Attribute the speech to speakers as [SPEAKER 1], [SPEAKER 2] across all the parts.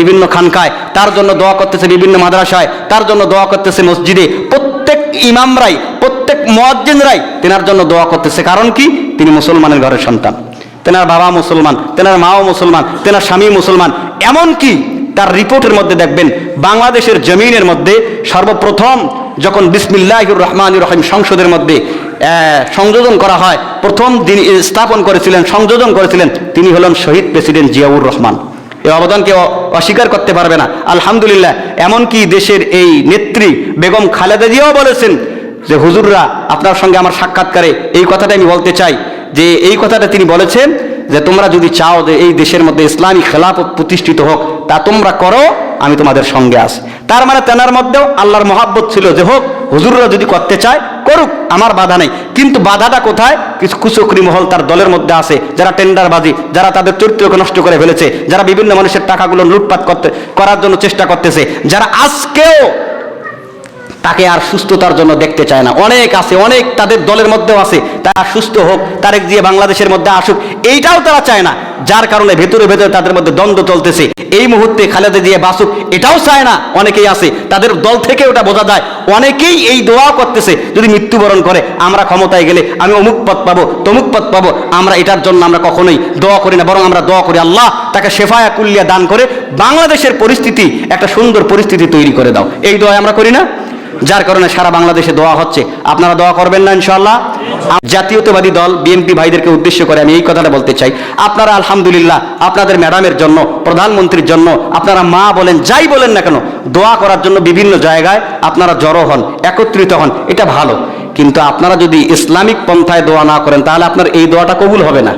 [SPEAKER 1] বিভিন্ন খানকায়, তার জন্য দোয়া করতেছে বিভিন্ন মাদ্রাসায়, তার জন্য দোয়া করতেছে মসজিদে। প্রত্যেক ইমামরাই, প্রত্যেক মজ্জিনরাই তেনার জন্য দোয়া করতেছে। কারণ কি? তিনি মুসলমানের ঘরের সন্তান। তেনার বাবা মুসলমান, তেনার মাও মুসলমান, তেনার স্বামী মুসলমান। এমনকি তার রিপোর্টের মধ্যে দেখবেন, বাংলাদেশের জমিনের মধ্যে সর্বপ্রথম যখন বিসমিল্লাহির রহমান রহিম সংসদের মধ্যে সংযোজন করা হয়, প্রথম দিন স্থাপন করেছিলেন, সংযোজন করেছিলেন, তিনি হলেন শহীদ প্রেসিডেন্ট জিয়াউর রহমান। এই অবদানকে অস্বীকার করতে পারবে না। আলহামদুলিল্লাহ, এমনকি দেশের এই নেত্রী বেগম খালেদা জিয়াও বলেছেন যে, হুজুররা আপনার সঙ্গে আমার সাক্ষাৎকারে এই কথাটা আমি বলতে চাই যে, এই কথাটা তিনি বলেছেন যে, তোমরা যদি চাও যে, এই দেশের মধ্যে ইসলামী খেলাফত প্রতিষ্ঠিত হোক, তা তোমরা করো, আমি তোমাদের সঙ্গে আছি। তার মানে তেনার মধ্যেও আল্লাহর মহাব্বত ছিল যে, হোক, হুজুররা যদি করতে চায়, করুক, আমার বাধা নেই। কিন্তু বাধাটা কোথায়? কিছু কুচকরি মহল তার দলের মধ্যে আছে, যারা টেন্ডারবাজি, যারা তাদের চরিত্রকে নষ্ট করে ফেলেছে, যারা বিভিন্ন মানুষের টাকাগুলো লুটপাট করতে, করার জন্য চেষ্টা করতেছে, যারা আজকেও তাকে আর সুস্থতার জন্য দেখতে চায় না। অনেক আছে, অনেক তাদের দলের মধ্যেও আছে। তারা সুস্থ হোক, তারেক দিয়ে বাংলাদেশের মধ্যে আসুক, এইটাও তারা চায় না। যার কারণে ভেতরে ভেতরে তাদের মধ্যে দ্বন্দ্ব চলতেছে। এই মুহূর্তে খালেদা দিয়ে বাসুক এটাও চায় না। অনেকেই আছে, তাদের দল থেকে ওটা বোঝা যায়। অনেকেই এই দোয়া করতেছে, যদি মৃত্যুবরণ করে, আমরা ক্ষমতায় গেলে আমি অমুক পথ পাবো, তমুক পথ পাবো, আমরা এটার জন্য আমরা কখনোই দোয়া করি না, বরং আমরা দোয়া করি আল্লাহ তাকে শেফায়া কুল্লিয়া দান করে বাংলাদেশের পরিস্থিতি, একটা সুন্দর পরিস্থিতি তৈরি করে দাও। এই দোয়া আমরা করি না? যার কারণে সারা বাংলাদেশে দোয়া হচ্ছে। আপনারা দোয়া করবেন না ইনশাল্লাহ জাতীয়তাবাদী দল, বিএনপি ভাইদেরকে উদ্দেশ্য করে আমি এই কথাটা বলতে চাই। আপনারা আলহামদুলিল্লাহ আপনাদের ম্যাডামের জন্য, প্রধানমন্ত্রীর জন্য, আপনারা মা বলেন, যাই বলেন না কেন, দোয়া করার জন্য বিভিন্ন জায়গায় আপনারা জড়ো হন, একত্রিত হন, এটা ভালো। কিন্তু আপনারা যদি ইসলামিক পন্থায় দোয়া না করেন, তাহলে আপনার এই দোয়াটা কবুল হবে না।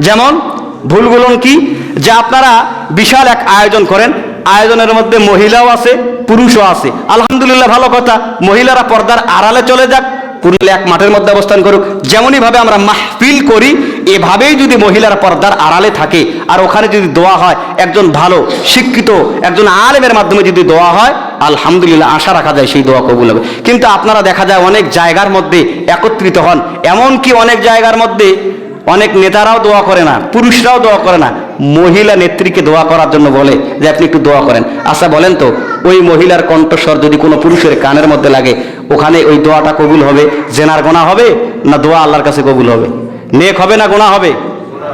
[SPEAKER 1] যেমন, ভুলগুলো কি? যে আপনারা বিশাল এক আয়োজন করেন আয়োজনের মধ্যে মহিলাও আছে, পুরুষও আছে। আলহামদুলিল্লাহ, ভালো কথা। মহিলারা পর্দার আড়ালে চলে যাক পুরুষ এক মাঠের মধ্যে অবস্থান করুক। যেমনই ভাবে আমরা মাহফিল করি, এভাবেই যদি মহিলারা পর্দার আড়ালে থাকে, আর ওখানে যদি দোয়া হয়, একজন ভালো, শিক্ষিত, একজন আলেমের মাধ্যমে যদি দোয়া হয়, আলহামদুলিল্লাহ, আশা রাখা যায় সেই দোয়া কবুল হবে। কিন্তু আপনারা দেখা যায় অনেক জায়গার মধ্যে একত্রিত হন। এমনকি অনেক জায়গার মধ্যে অনেক নেতারাও দোয়া করে না, পুরুষরাও দোয়া করে না, মহিলা নেত্রীকে দোয়া করার জন্য বলে যে আপনি একটু দোয়া করেন। আচ্ছা বলেন তো, ওই মহিলার কণ্ঠস্বর যদি কোনো পুরুষের কানের মধ্যে লাগে, ওখানে ওই দোয়াটা কবুল হবে? জেনার গোনা হবে না দোয়া আল্লাহর কাছে কবুল হবে? নেক হবে না গোনা হবে?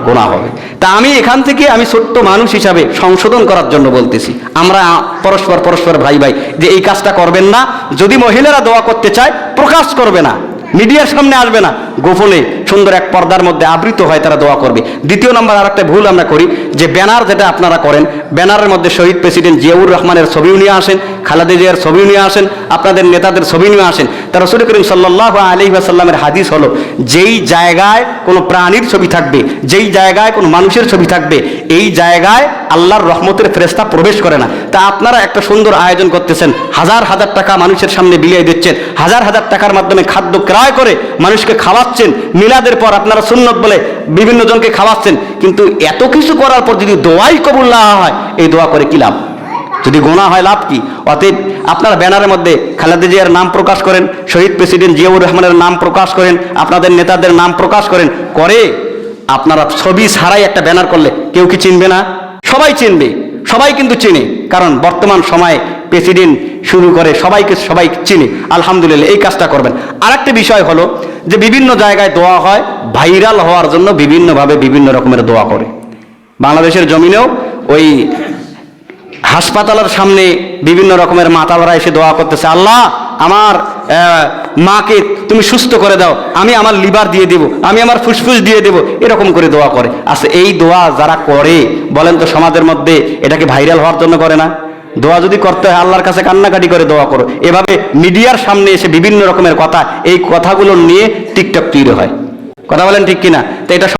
[SPEAKER 1] গোনা হবে। তা আমি এখান থেকে আমি ছোট্ট মানুষ হিসাবে সংশোধন করার জন্য বলতেছি। আমরা পরস্পর পরস্পর ভাই ভাই, যে এই কাজটা করবেন না, যদি মহিলারা দোয়া করতে চায়, প্রকাশ করবে না, মিডিয়ার সামনে আসবে না, গোপনে সুন্দর এক পর্দার মধ্যে আবৃত হয় তারা দোয়া করবে। দ্বিতীয় নম্বর আর একটা ভুল আমরা করি, যে ব্যানার যেটা আপনারা করেন, ব্যানারের মধ্যে শহীদ প্রেসিডেন্ট জিয়াউর রহমানের ছবিও নিয়ে আসেন, খালেদা জিয়ার ছবিও নিয়ে আসেন, আপনাদের নেতাদের ছবি নিয়ে আসেন। তা রসুল করিম সাল্লাহ আলি আসাল্লামের হাদিস হলো, যেই জায়গায় কোনো প্রাণীর ছবি থাকবে, যেই জায়গায় কোনো মানুষের ছবি থাকবে, এই জায়গায় আল্লাহর রহমতের ফেরেস্তা প্রবেশ করে না। তা আপনারা একটা সুন্দর আয়োজন করতেছেন, হাজার হাজার টাকা মানুষের সামনে বিলিয়ে দিচ্ছেন, হাজার হাজার টাকার মাধ্যমে খাদ্য ক্রয় করে মানুষকে খাওয়াচ্ছেন মিলাদের পর আপনারা সুন্নত বলে বিভিন্ন জনকে খাওয়াচ্ছেন, কিন্তু এত কিছু করার পর যদি দোয়াই কবুল না হয়, এই দোয়া করে কি লাভ? যদি গোনা হয় লাভ কি? অতএব আপনার ব্যানারের মধ্যে খালেদা জিয়ার নাম প্রকাশ করেন, শহীদ প্রেসিডেন্ট জিয়াউর রহমানের নাম প্রকাশ করেন, আপনাদের নেতাদের নাম প্রকাশ করেন, করে আপনারা ছবি ছাড়াই একটা ব্যানার করলে কেউ কি চিনবে না? সবাই চিনবে, সবাই কিন্তু চেনে, কারণ বর্তমান সময়ে প্রেসিডেন্ট শুরু করে সবাইকে সবাই চিনে। আলহামদুলিল্লাহ, এই কাজটা করবেন। আরেকটা বিষয় হলো যে বিভিন্ন জায়গায় দোয়া হয়, ভাইরাল হওয়ার জন্য বিভিন্নভাবে বিভিন্ন রকমের দোয়া করে। বাংলাদেশের জমিনেও ওই হাসপাতালের সামনে বিভিন্ন রকমের মাতালরা এসে দোয়া করতেছে, আল্লাহ, আমার মাকে তুমি সুস্থ করে দাও, আমি আমার লিভার দিয়ে দেব, আমি আমার ফুসফুস দিয়ে দেব। এরকম করে দোয়া করে। আচ্ছা এই দোয়া যারা করে, বলেন তো সমাজের মধ্যে এটাকে ভাইরাল হওয়ার জন্য করে না? দোয়া যদি করতে হয়, আল্লাহর কাছে কান্নাকাটি করে দোয়া করো। এভাবে মিডিয়ার সামনে এসে বিভিন্ন রকমের কথা, এই কথাগুলো নিয়ে টিকটক তৈরি হয়। কথা বলেন ঠিক কিনা? তো এটা